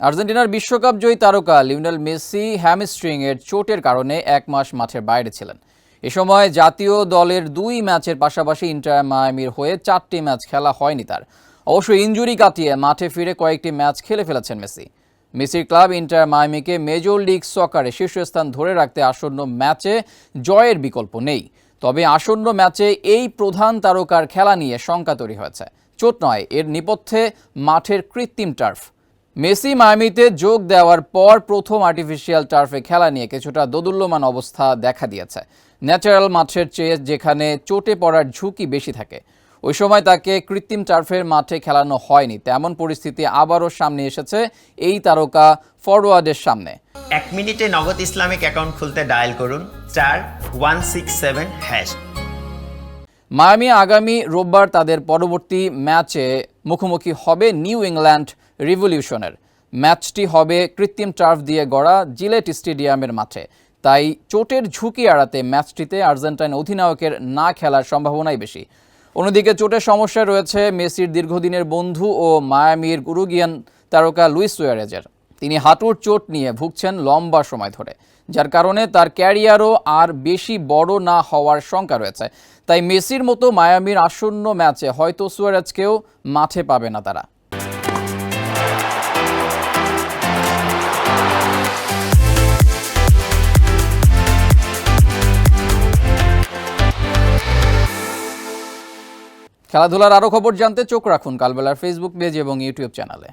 আর্জেন্টিনার বিশ্বকাপ জয়ী তারকা লিওনেল মেসি হ্যামস্ট্রিং এর চোটের কারণে এক মাস মাঠের বাইরে ছিলেন। এ সময় জাতীয় দলের দুই ম্যাচের পাশাপাশি ইন্টার মায়ামির হয়ে চারটি ম্যাচ খেলা হয়নি তার। অবশ্য ইনজুরি কাটিয়ে মাঠে ফিরে কয়েকটি ম্যাচ খেলে ফেলেছেন মেসি। মেসির ক্লাব ইন্টার মায়ামিকে মেজর লিগ সকারে শীর্ষস্থান ধরে রাখতে আসন্ন ম্যাচে জয়ের বিকল্প নেই। তবে আসন্ন ম্যাচে এই প্রধান তারকার খেলা নিয়ে শঙ্কা তৈরি হয়েছে। চোট নয়, এর নেপথ্যে মাঠের কৃত্রিম টার্ফ। মেসি মায়ামিতে যোগ দেওয়ার পর প্রথম আর্টিফিশিয়াল টার্ফে খেলা নিয়ে কিছুটা দোদুল্যমান অবস্থা দেখা দিয়েছে। ন্যাচারাল মাঠের চেয়ে যেখানে চোটে পড়ার ঝুঁকি বেশি থাকে ওই সময় তাকে কৃত্রিম টার্ফের মাঠে খেলানো হয়নি। তেমন পরিস্থিতি আবারও সামনে এসেছে এই তারকা ফরওয়ার্ডের সামনে। এক মিনিটে নগদ ইসলামিক অ্যাকাউন্ট খুলতে ডায়াল করুন চার one six seven hash Miami আগামী রোববার তাদের পরবর্তী ম্যাচে মুখোমুখি হবে নিউ ইংল্যান্ড রিভলিউশনের। ম্যাচটি হবে কৃত্রিম টার্ফ দিয়ে গড়া জিলেট স্টেডিয়ামের মাঠে। তাই চোটের ঝুঁকি এড়াতে ম্যাচটিতে আর্জেন্টাইন অধিনায়কের না খেলার সম্ভাবনাই বেশি। অন্যদিকে চোটের সমস্যা রয়েছে মেসির দীর্ঘদিনের বন্ধু ও মায়ামির গুরুগিয়ান তারকা লুইস সুয়ারেজের। তিনি হাঁটুর চোট নিয়ে ভুগছেন লম্বা সময় ধরে, যার কারণে তার ক্যারিয়ারও আর বেশি বড় না হওয়ার শঙ্কা রয়েছে। তাই মেসির মতো মায়ামির আসন্ন ম্যাচে হয়তো সুয়ারেজকেও মাঠে পাবে না তারা। খেলাধুলার আরও খবর জানতে চোখ রাখুন কালবেলার ফেসবুক পেজ এবং ইউটিউব চ্যানেলে।